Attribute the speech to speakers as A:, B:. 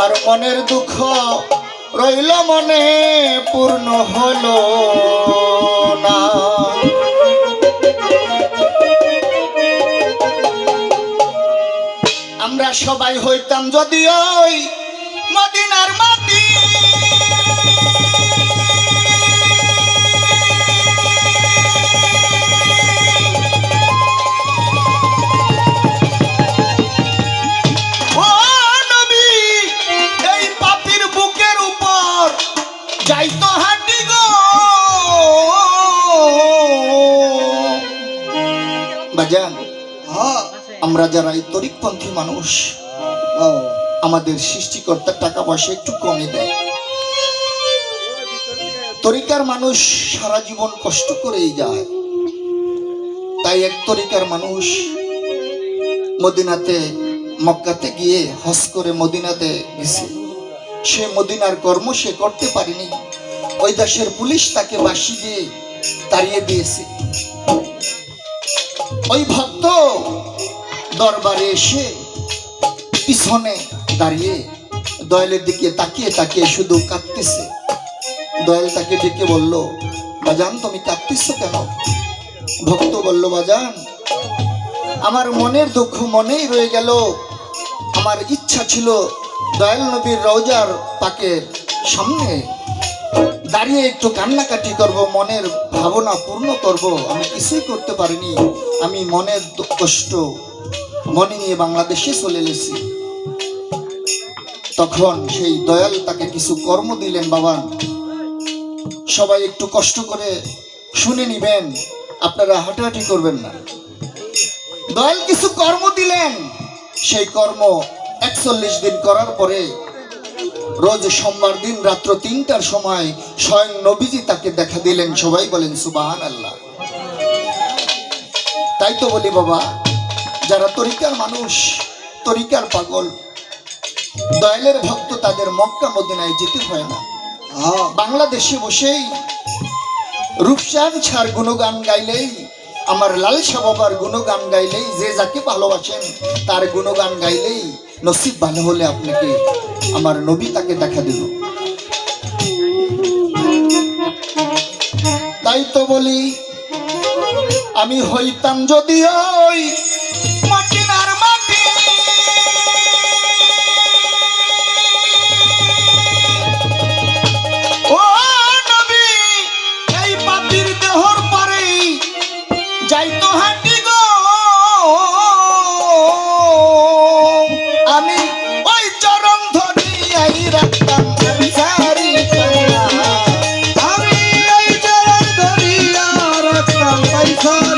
A: আমার মনের দুঃখ রইল মনে, পূর্ণ হলো না। আমরা সবাই হইতাম যদি ওই মদিনার মাটি।
B: হ্যাঁ
A: আমরা যারা এই তরিকপন্থী মানুষ আমাদের সৃষ্টিকর্তার টাকা পয়সা একটু কমে দেয়। তরিকার মানুষ সারা জীবন কষ্ট করেই যায়। তাই এক তরিকার মানুষ মদিনাতে, মক্কাতে গিয়ে হজ করে মদিনাতে গেছে। সে মদিনার কর্ম সে করতে পারেনি। ওই দেশের পুলিশ তাকে বাসি দিয়ে তাড়িয়ে দিয়েছে। ওই ভক্ত দরবারে এসে পিছনে দাঁড়িয়ে দয়ালের দিকে তাকিয়ে তাকিয়ে শুধু কাঁদতেছে। দয়াল তাকে ডেকে বলল, বাজান, তুমি কাঁদতেছ কেন? ভক্ত বলল, বাজান, আমার মনের দুঃখ মনেই রয়ে গেল। আমার ইচ্ছা ছিল দয়াল নবীর রওজার পাকের সামনে দাঁড়িয়ে একটু কান্নাকাটি করব, মনের ভাবনা পূর্ণ করব। আমি কিছুই করতে পারিনি। আমি মনের কষ্ট, মনে নিয়ে বাংলাদেশে চলে এসেছি। তখন সেই দয়াল তাকে কিছু কর্ম দিলেন, বাবা, সবাই একটু কষ্ট করে শুনে নিবেন। আপনারা হাঁটাহাঁটি করবেন না। দয়াল কিছু কর্ম দিলেন। সেই কর্ম একচল্লিশ দিন করার পরে রোজ সোমবার দিন রাত্র তিনটার সময় স্বয়ং নবীজি তাকে দেখা দিলেন। সবাই বলেন সুবাহান আল্লাহ তাই তো বলি বাবা যারা তরিকার মানুষ তরিকার পাগল দয়ালের ভক্ত তাদের মক্কা মদিনায় যেতে হয় না।
B: হ্যাঁ।
A: বাংলাদেশে বসেই রূপসান ছাড় গুণগান গাইলেই আমার লাল বাবার গুণগান গাইলেই যে যাকে ভালোবাসেন তার গুণগান গাইলেই নসিব ভালো হলে আপনাকে আমার নবী তাকে দেখা দিল তাই তো বলি, আমি হইতাম যদি ওই রাখতাম